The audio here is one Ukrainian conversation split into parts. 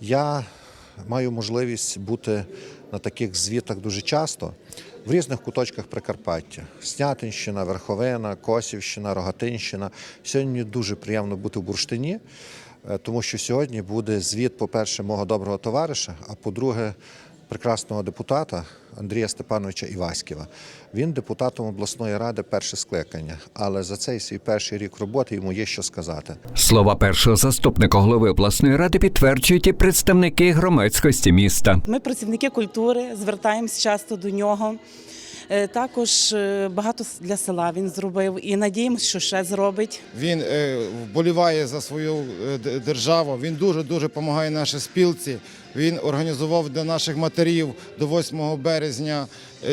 Я маю можливість бути на таких звітах дуже часто в різних куточках Прикарпаття: Снятинщина, Верховина, Косівщина, Рогатинщина. Сьогодні мені дуже приємно бути в Бурштині, е, тому що сьогодні буде звіт, по-перше, мого доброго товариша, а по-друге, прекрасного депутата Андрія Степановича Іваськіва. Він депутатом обласної ради перше скликання, але за цей свій перший рік роботи йому є що сказати. Слова першого заступника голови обласної ради підтверджують і представники громадськості міста. Ми, працівники культури, звертаємось часто до нього. Е, Також е, багато для села він зробив і надіємося, що ще зробить. Він е, вболіває за свою державу. Він дуже дуже допомагає нашій спілці. Він організував для наших матерів до 8 березня.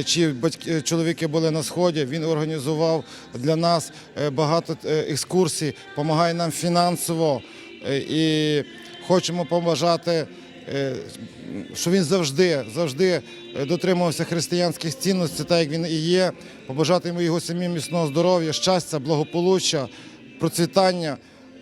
Чи батьки чоловіки були на сході? Він організував для нас багато екскурсій, допомагає нам фінансово і хочемо побажати. Е, Що він завжди, завжди е, дотримувався християнських цінностей, так як він і є. Побажати йому його самі міцного здоров'я, щастя, благополуччя, процвітання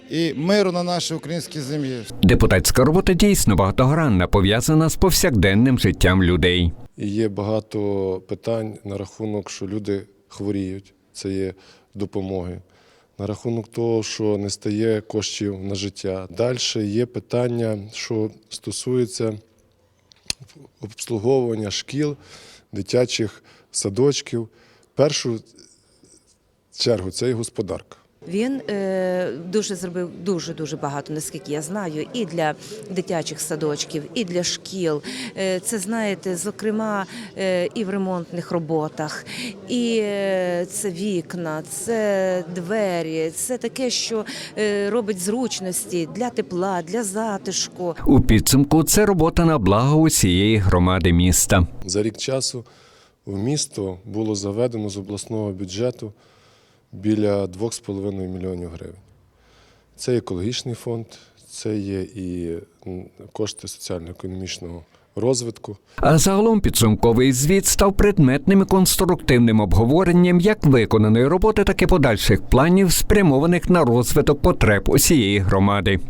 і миру на нашій українській землі. Депутатська робота дійсно багатогранна, пов'язана з повсякденним життям людей. Є багато питань на рахунок, що люди хворіють, це є допомоги. На рахунок того, що не стає коштів на життя. Далі є питання, що стосується обслуговування шкіл, дитячих садочків. Першу чергу це і господарка. Він е, дуже зробив дуже дуже багато, наскільки я знаю, і для дитячих садочків, і для шкіл. Е, це знаєте, зокрема, е, і в ремонтних роботах, і е, це вікна, це двері, це таке, що е, робить зручності для тепла, для затишку. У підсумку це робота на благо усієї громади міста. За рік часу в місто було заведено з обласного бюджету біля 2,5 мільйонів гривень. Це екологічний фонд, це є і кошти соціально-економічного розвитку. А загалом підсумковий звіт став предметним і конструктивним обговоренням як виконаної роботи, так і подальших планів, спрямованих на розвиток потреб усієї громади.